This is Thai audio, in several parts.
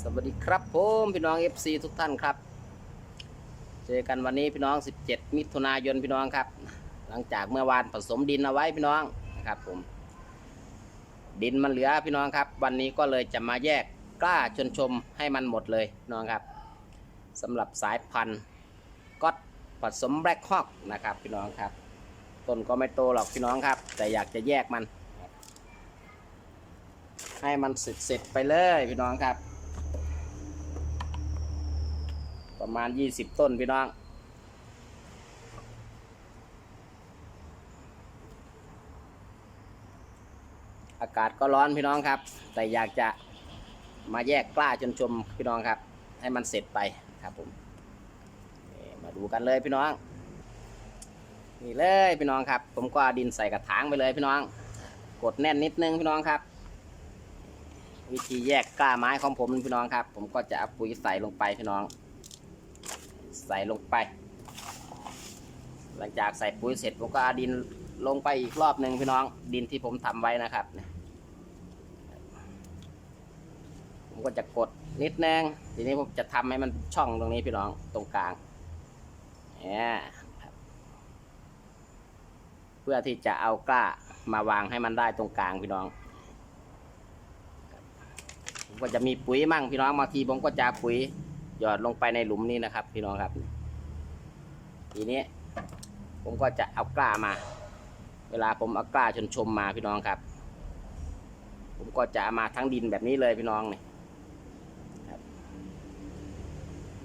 สวัสดีครับผมพี่น้อง FC ทุกท่านครับ เจอกันวันนี้พี่น้อง 17 มิถุนายนพี่น้องครับ หลังจากเมื่อวานผสมดินเอาไว้พี่น้องนะครับผม ดินมันเหลือพี่น้องครับ วันนี้ก็เลยจะมาแยกกล้าชนชมให้มันหมดเลยน้องครับสำหรับสายพันธุ์ก็ผสมแบล็คฮอกนะครับพี่น้องครับต้นก็ไม่โตหรอกพี่น้องครับ แต่อยากจะแยกมัน ให้มันเสร็จเสร็จไปเลยพี่น้องครับ ประมาณ20ต้นพี่น้อง อากาศก็ร้อนพี่น้องครับ แต่อยากจะมาแยกกล้าจนชมพี่น้องครับ ให้มันเสร็จไปครับผมมาดูกันเลยพี่น้องนี่เลยพี่น้องครับ ผมก็เอาดินใส่กระถางไปเลยพี่น้อง กดแน่นนิดนึงพี่น้องครับ วิธีแยกกล้าไม้ของผมพี่น้องครับ ผมก็จะเอาปุ๋ยใส่ลงไปพี่น้อง ใส่ลงไป หลังจากใส่ปุ๋ยเสร็จผมก็เอาดินลงไปอีกรอบหนึ่งพี่น้อง ดินที่ผมทำไว้นะครับผมก็จะกดนิดนึงทีนี้ผมจะทำให้มันช่องตรงนี้พี่น้องตรงกลางเนี่ยครับเพื่อที่จะเอากล้ามาวางให้มันได้ตรงกลางพี่น้อง ก็จะมีปุ๋ยมั่งพี่น้องบางทีผมก็จะปุ๋ยหยอดลงไปในหลุมนี้นะครับ พี่น้องครับ ทีนี้ผมก็จะเอากล้ามา เวลาผมเอากล้าชนชมมาพี่น้องครับ ผมก็จะามาทั้งดินแบบนี้เลยพี่น้องนี่ครับ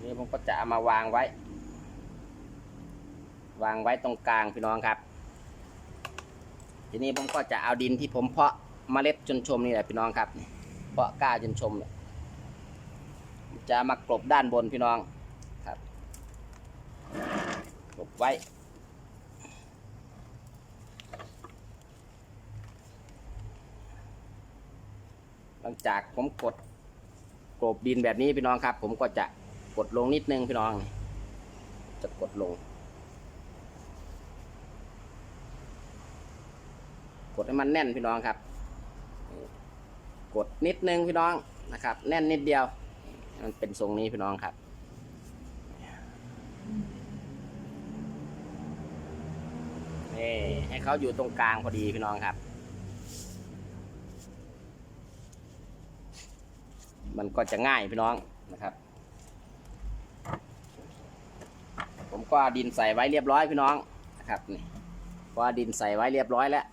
นี่ผมก็จะเอามาวางไว้ วางไว้ตรงกลางพี่น้องครับ ทีนี้ผมก็จะเอาดินที่ผมเพาะเมล็ดชนชมนี่แหละพี่น้องครับนี่ เพราะกล้าจนชมเนี่ยจะมากลบด้านบนพี่น้องครับกลบไว้ หลังจากผมกดกลบดินแบบนี้พี่น้องครับ ผมก็จะกดลงนิดนึงพี่น้อง จะกดลง กดให้มันแน่นพี่น้องครับ กดนิดนึงพี่น้องนะครับ แน่นนิดเดียว มันเป็นทรงนี้พี่น้องครับนี่ให้เขาอยู่ตรงกลางพอดีพี่น้องครับ มันก็จะง่ายพี่น้องนะครับ ผมก็ดินใส่ไว้เรียบร้อยพี่น้องนะครับนี่ก็ดินใส่ไว้เรียบร้อยแล้ว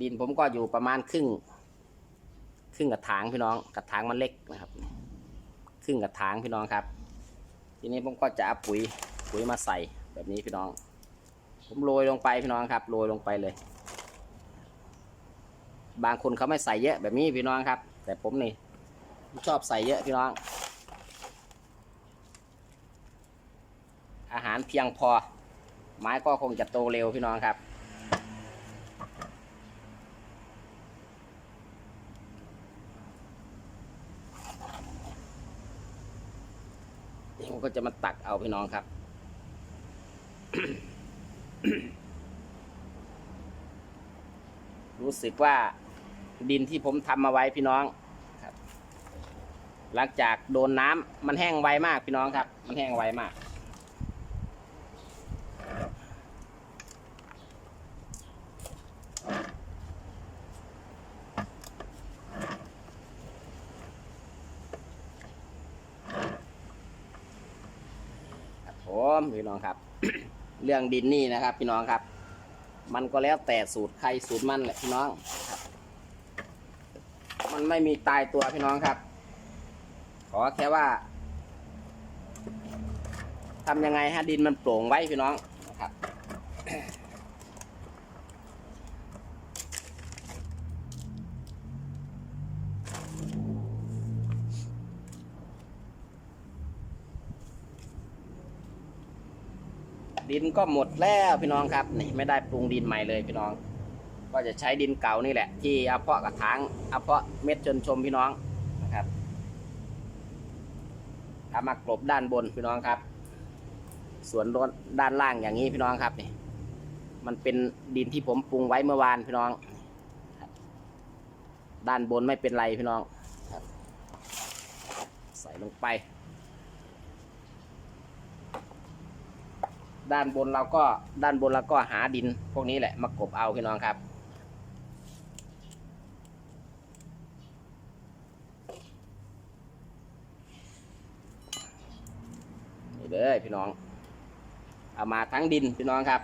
ดินผมก็อยู่ประมาณครึ่ง ครึ่งกระถางพี่น้องกระถางมันเล็กนะครับ ครึ่งกระถางพี่น้องครับ ทีนี้ผมก็จะเอาปุ๋ยปุ๋ยมาใส่แบบนี้พี่น้อง ผมโรยลงไปพี่น้องครับโรยลงไปเลย บางคนเขาไม่ใส่เยอะแบบนี้พี่น้องครับ แต่ผมนี่ผมชอบใส่เยอะพี่น้อง อาหารเพียงพอ ไม้ก็คงจะโตเร็วพี่น้องครับ ก็จะมาตักเอาพี่น้องครับ รู้สึกว่าดินที่ผมทำมาไว้พี่น้องครับ หลังจากโดนน้ำมันแห้งไวมากพี่น้องครับ มันแห้งไวมาก มพี่น้องครับ เรื่องดินนี่นะครับ พี่น้องครับ มันก็แล้วแต่สูตรใครสูตรมันแหละพี่น้องครับ มันไม่มีตายตัวพี่น้องครับ ขอแค่ว่าทำยังไงให้ดินมันโปร่งไว้พี่น้องนะครับ ดินก็หมดแล้วพี่น้องครับนี่ไม่ได้ปรุงดินใหม่เลยพี่น้อง ก็จะใช้ดินเก่านี่แหละ ที่เอาเพาะกระถางเอาเพาะเม็ดจนชมพี่น้องนะครับทำมากลบด้านบนพี่น้องครับ ส่วนด้านล่างอย่างนี้พี่น้องครับนี่มันเป็นดินที่ผมปรุงไว้เมื่อวานพี่น้อง ด้านบนไม่เป็นไรพี่น้อง ใส่ลงไป ด้านบนเราก็ด้านบนเราก็หาดิน พวกนี้แหละมากบเอาพี่น้องครับ นี่เลยพี่น้อง เอามาทั้งดินพี่น้องครับ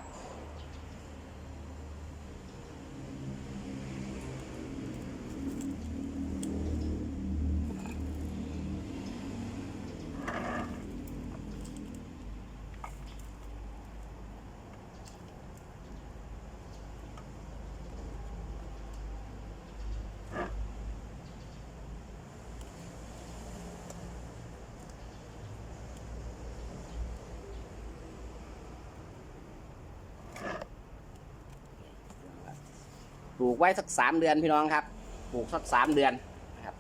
ปลูกไว้สักสามเดือนพี่น้องครับ ปลูกสักสามเดือนนะครับ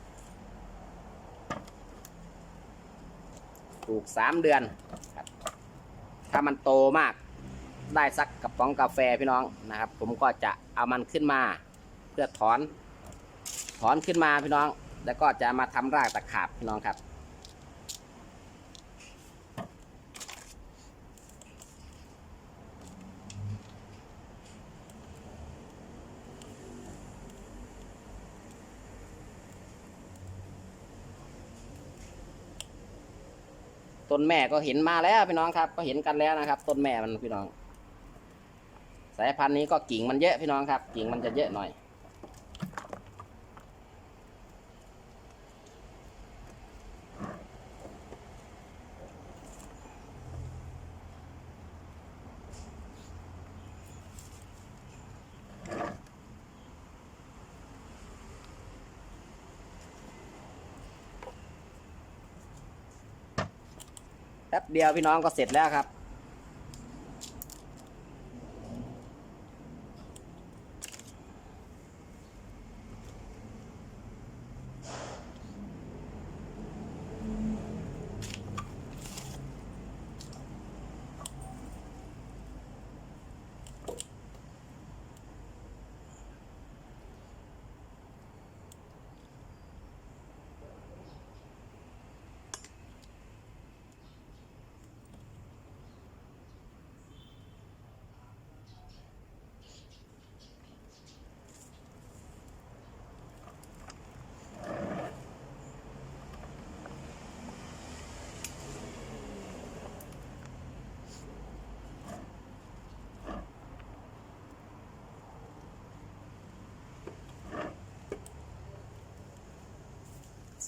ปลูกสามเดือนครับ ถ้ามันโตมาก ได้สักกระป๋องกาแฟพี่น้องนะครับ ผมก็จะเอามันขึ้นมา เพื่อถอน ถอนขึ้นมาพี่น้อง แล้วก็จะมาทำรากตะขาบพี่น้องครับ ต้นแม่ก็เห็นมาแล้วพี่น้องครับ ก็เห็นกันแล้วนะครับ ต้นแม่มันพี่น้อง สายพันธุ์นี้ก็กิ่งมันเยอะพี่น้องครับ กิ่งมันจะเยอะหน่อย แป๊บเดียวพี่น้องก็เสร็จแล้วครับ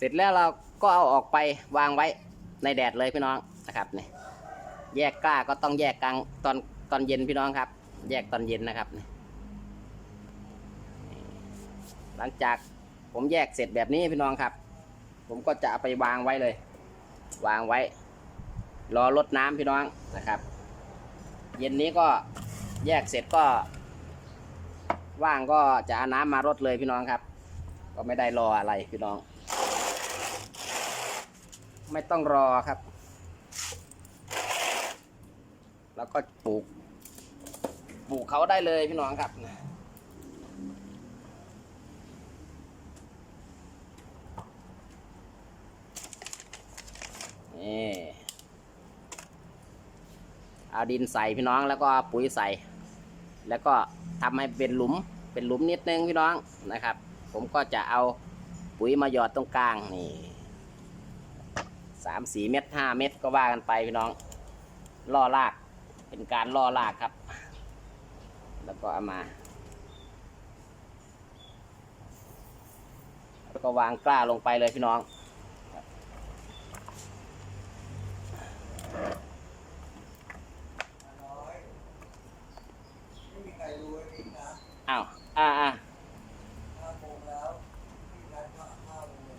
เสร็จแล้วเราก็เอาออกไปวางไว้ในแดดเลยพี่น้องนะครับนี่แยกกล้าก็ต้องแยกกลางตอนตอนเย็นพี่น้องครับ แยกตอนเย็นนะครับนี่หลังจากผมแยกเสร็จแบบนี้พี่น้องครับ ผมก็จะเอาไปวางไว้เลย วางไว้ รอรดน้ำพี่น้องนะครับ เย็นนี้ก็แยกเสร็จก็ ว่างก็จะเอาน้ำมารดเลยพี่น้องครับ ก็ไม่ได้รออะไรพี่น้อง ไม่ต้องรอครับ แล้วก็ปลูก ปลูกเขาได้เลยพี่น้องครับนี่เอาดินใส่พี่น้องแล้วก็ปุ๋ยใส่ แล้วก็ทำให้เป็นหลุมเป็นหลุมนิดนึงพี่น้องนะครับ ผมก็จะเอาปุ๋ยมาหยอดตรงกลางนี่ สามสี่เม็ดห้าเม็ดก็ว่ากันไปพี่น้องล่อลากเป็นการล่อลากครับ แล้วก็เอามา แล้วก็วางกล้าลงไปเลยพี่น้อง ไม่มีใครรู้ไอ้นี่นะ อ้าว อ่าอ่า ห้าโมงแล้วที่นัดก็ห้าโมง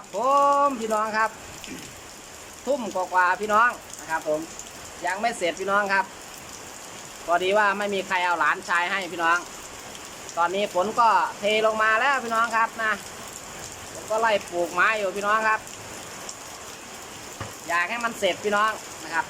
ครับผมพี่น้องครับ ทุ่มกว่าพี่น้องนะครับ ผมยังไม่เสร็จพี่น้องครับพอดีว่าไม่มีใครเอาหลานชายให้พี่น้อง ตอนนี้ฝนก็เทลงมาแล้วพี่น้องครับนะผมก็ไล่ปลูกไม้อยู่พี่น้องครับ อยากให้มันเสร็จพี่น้องนะครับ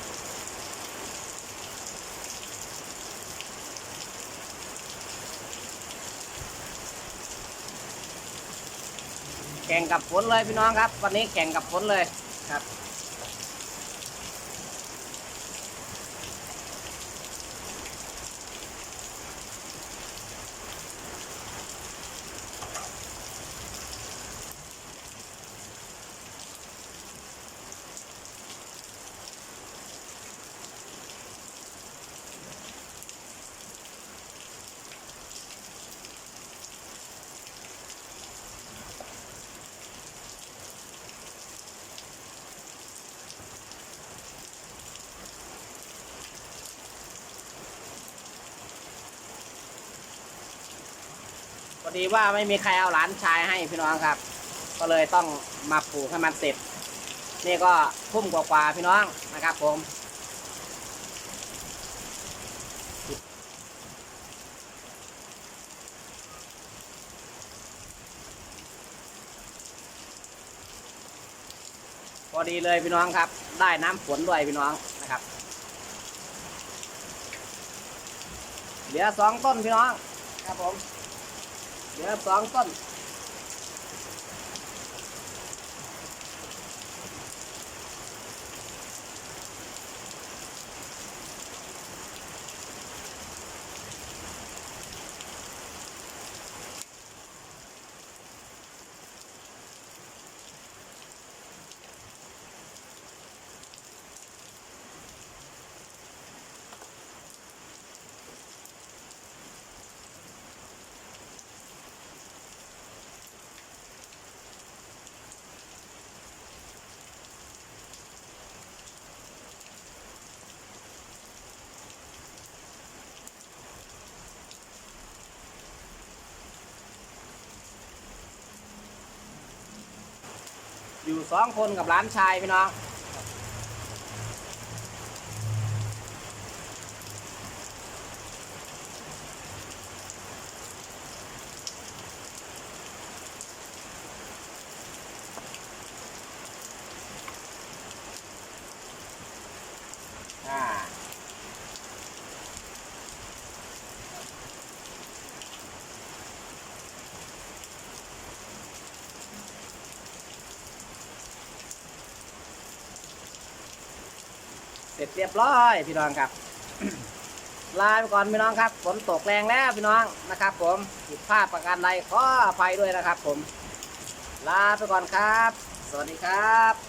แข่งกับฝนเลยพี่น้องครับ วันนี้แข่งกับฝนเลยครับีว่าไม่มีใครเอาหลานชายให้พี่น้องครับ ก็เลยต้องมาปลูกให้มันเสร็จ นี่ก็ทุ่มกว่าๆพี่น้องนะครับ ผมพอดีเลยพี่น้องครับ ได้น้ำฝนด้วยพี่น้องนะครับ เหลือสองต้นพี่น้องครับผม เหลือสองต้น อยู่สองคนกับหลานชายพี่น้อง เสร็จเรียบร้อยพี่น้องครับลาไปก่อนพี่น้องครับฝนตกแรงแล้วพี่น้องนะครับ ผมผิดพลาดประการใดขออภัยด้วยนะครับ ผม ลาไปก่อนครับ สวัสดีครับ